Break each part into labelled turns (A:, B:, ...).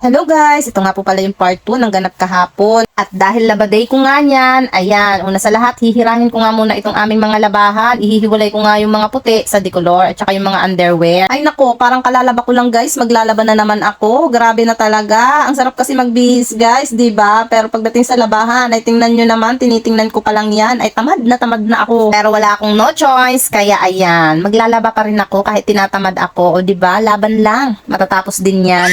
A: Hello guys! Ito nga po pala yung part 2 ng ganap kahapon. At dahil labaday ko nga yan, ayan, una sa lahat, hihirahin ko nga muna itong aming mga labahan. Ihihiwalay ko nga yung mga puti sa decolor at saka yung mga underwear. Ay nako, parang kalalaba ko lang guys, maglalaban na naman ako. Grabe na talaga. Ang sarap kasi magbihis guys, 'di ba? Pero pagdating sa labahan, ay tingnan nyo naman, tinitingnan ko pa lang yan, ay tamad na tamad na ako. Pero wala akong no choice, kaya ayan, maglalaba pa rin ako kahit tinatamad ako. O 'di ba? Laban lang. Matatapos din yan.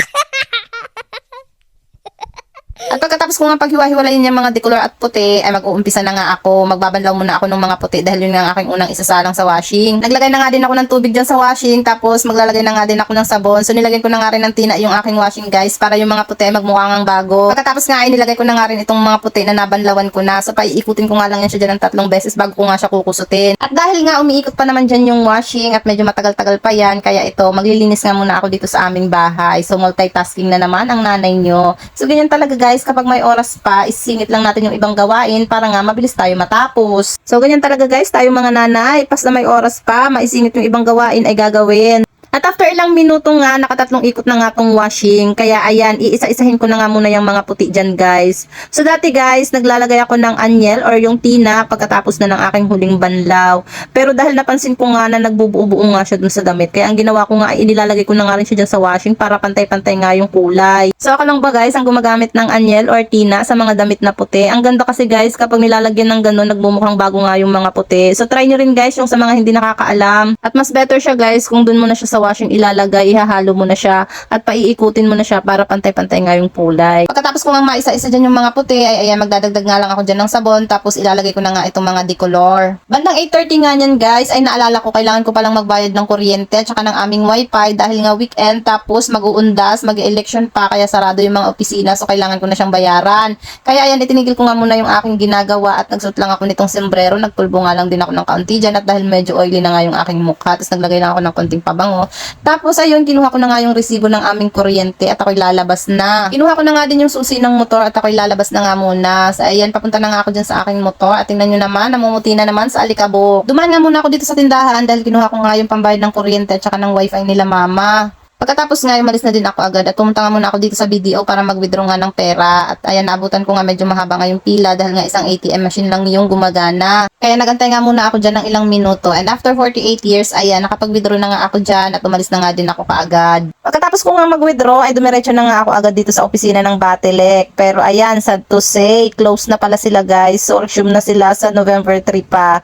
A: At pagkatapos ko nga paghiwa-hiwalayin yung mga decolor at puti, ay mag-uumpisa na nga ako. Magbabanlaw muna ako ng mga puti dahil yun nga aking unang isasalang sa washing. Naglagay na nga din ako ng tubig dyan sa washing, tapos maglalagay na nga din ako ng sabon. So nilagyan ko na nga rin ng tina yung aking washing guys para yung mga puti ay magmukha bago. Pagkatapos nga ay nilagay ko na nga rin itong mga puti na nabanlawan ko na. So paiikutin ko nga lang yan siya dyan ng tatlong beses bago ko nga siya kukusutin. At dahil nga umiikot pa naman dyan yung washing at medyo matagal-tagal pa yan, kaya ito, maglilinis nga muna ako dito sa aming bahay. So multitasking na naman ang nanay nyo. So ganyan talaga guys, kapag may oras pa, isingit lang natin yung ibang gawain para nga mabilis tayo matapos. So ganyan talaga guys, tayo mga nanay, pas na may oras pa, maisingit yung ibang gawain ay gagawin. At after ilang minuto nga, nakatatlong ikot na nga tong washing. Kaya ayan, iisa-isahin ko na nga muna yung mga puti dyan guys. So dati guys, naglalagay ako ng anyel or yung tina pagkatapos na ng aking huling banlaw. Pero dahil napansin ko nga na nagbubuo-buo nga siya dun sa damit, kaya ang ginawa ko nga ay inilalagay ko na nga rin siya dyan sa washing para pantay-pantay nga yung kulay. So ako lang ba guys, ang gumagamit ng anyel or tina sa mga damit na puti. Ang ganda kasi guys, kapag nilalagyan ng ganun, nagbumukhang bago nga yung mga puti. So try nyo rin guys yung sa mga hindi nakakaalam. At mas better siya guys kung dun mo na siya sa washing ilalagay, ihahalo mo na siya at paiikutin mo na siya para pantay-pantay nga yung kulay. Pagkatapos ko nga maisa-isa dyan yung mga puti, ay ayan, magdadagdag nga lang ako dyan ng sabon tapos ilalagay ko na nga itong mga decolor. Bandang 8.30 nga yan guys, ay naalala ko kailangan ko palang magbayad ng kuryente at saka ng aming wifi dahil nga weekend tapos mag-uundas, mag-election pa kaya sarado yung mga opisina so kailangan ko na siyang bayaran. Kaya ayan, itinigil ko nga muna yung aking ginagawa at nagsuot lang ako nitong sombrero, nagpulbo nga lang din ako ng kaunti dyan at dahil medyo oily na nga yung aking mukha tapos naglagay lang ako ng konting pabango. Tapos ayun, kinuha ko na nga yung resibo ng aming kuryente at ako'y lalabas na. Kinuha ko na nga din yung susi ng motor at ako'y lalabas na nga muna. So, ayan, papunta na nga ako dyan sa aking motor at tingnan nyo naman, namumuti na naman sa alikabok. Dumaan nga muna ako dito sa tindahan dahil kinuha ko nga yung pambayad ng kuryente at saka ng wifi nila mama. Pagkatapos nga, umalis na din ako agad at pumunta nga muna ako dito sa BDO para mag-withdraw nga ng pera. At ayan, naabutan ko nga medyo mahaba nga yung pila dahil nga isang ATM machine lang yung gumagana. Kaya nagantay nga muna ako dyan ng ilang minuto. And after 48 years, ayan, nakapag-withdraw na nga ako dyan at umalis na nga din ako kaagad. Pagkatapos ko nga mag-withdraw, ay dumiretso na nga ako agad dito sa opisina ng Batelec. Pero ayan, sad to say, close na pala sila guys. So, resume na sila sa November 3 pa.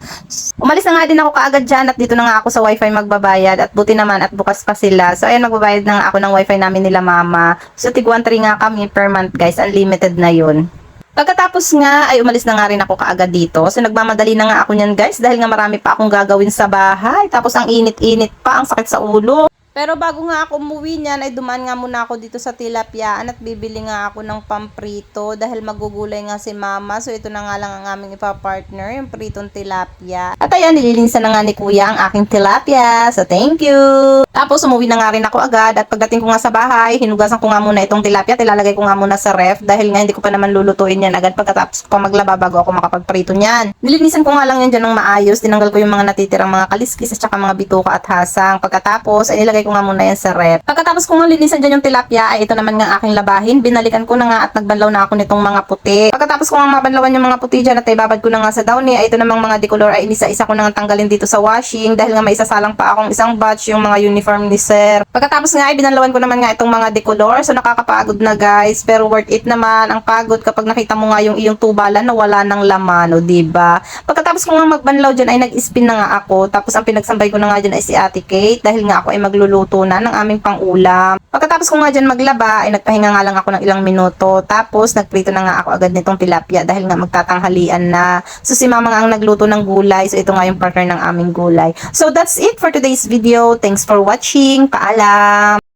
A: Umalis na nga din ako kaagad dyan at dito na nga ako sa wifi magbabayad at buti naman at bukas pa sila. So, ayan, magbabayad na nga ako ng wifi namin nila mama. So, tig 1.3 nga kami per month guys. Unlimited na yun. Pagkatapos nga ay umalis na nga rin ako kaagad dito. So nagmamadali na nga ako niyan guys dahil nga marami pa akong gagawin sa bahay. Tapos ang init-init pa, ang sakit sa ulo. Pero bago nga ako umuwi niyan ay dumaan nga muna ako dito sa tilapyaan at bibili nga ako ng pamprito dahil magugulay nga si mama. So ito na nga lang ang aming ipapartner, yung pritong tilapia. At ayan, nililinisan na nga ni kuya ang aking tilapia. So thank you! Tapos umuwi na nga rin ako agad at pagdating ko nga sa bahay, hinugasan ko nga muna itong tilapia at ilalagay ko nga muna sa ref dahil nga hindi ko pa naman lulutuin yan agad pagkatapos ko pa maglaba bago ako makapagprito niyan. Nilinisan ko nga lang yan dyan ng maayos, tinanggal ko yung mga natitirang mga kaliskis at saka mga bituka at hasang. Pagkatapos ay nilagay ko nga muna yan sa ref. Pagkatapos ko nga linisan dyan yung tilapia ay ito naman nga aking labahin. Binalikan ko na nga at nagbanlaw na ako nitong mga puti. Pagkatapos ko nga mabanlawan yung mga puti dyan at ibabad ko na nga sa downy ay ito namang mga decolor ay inisa-isa ko na nga tanggalin dito sa washing dahil nga may isasalang pa akong isang batch yung mga uniform ni sir. Pagkatapos nga ay binanlawan ko naman nga itong mga decolor so nakakapagod na guys pero worth it naman ang pagod kapag nakita mo nga yung iyong tubalan na wala ng laman o diba. Pagkatapos ko nga magbanlaw dyan ay nag-spin na nga ako tapos ang pinagsambay ko na nga dyan ay si Ate Kate dahil nga ako ay magluluto na ng aming pang-ulam. Pagkatapos ko nga dyan maglaba ay nagpahinga nga lang ako ng ilang minuto tapos nagprito na nga ako agad nitong tilapia dahil nga magtatanghalian na. So si mama nga ang nagluto ng gulay so ito nga yung partner ng aming gulay. So that's it for today's video. Thanks for watching. Paalam!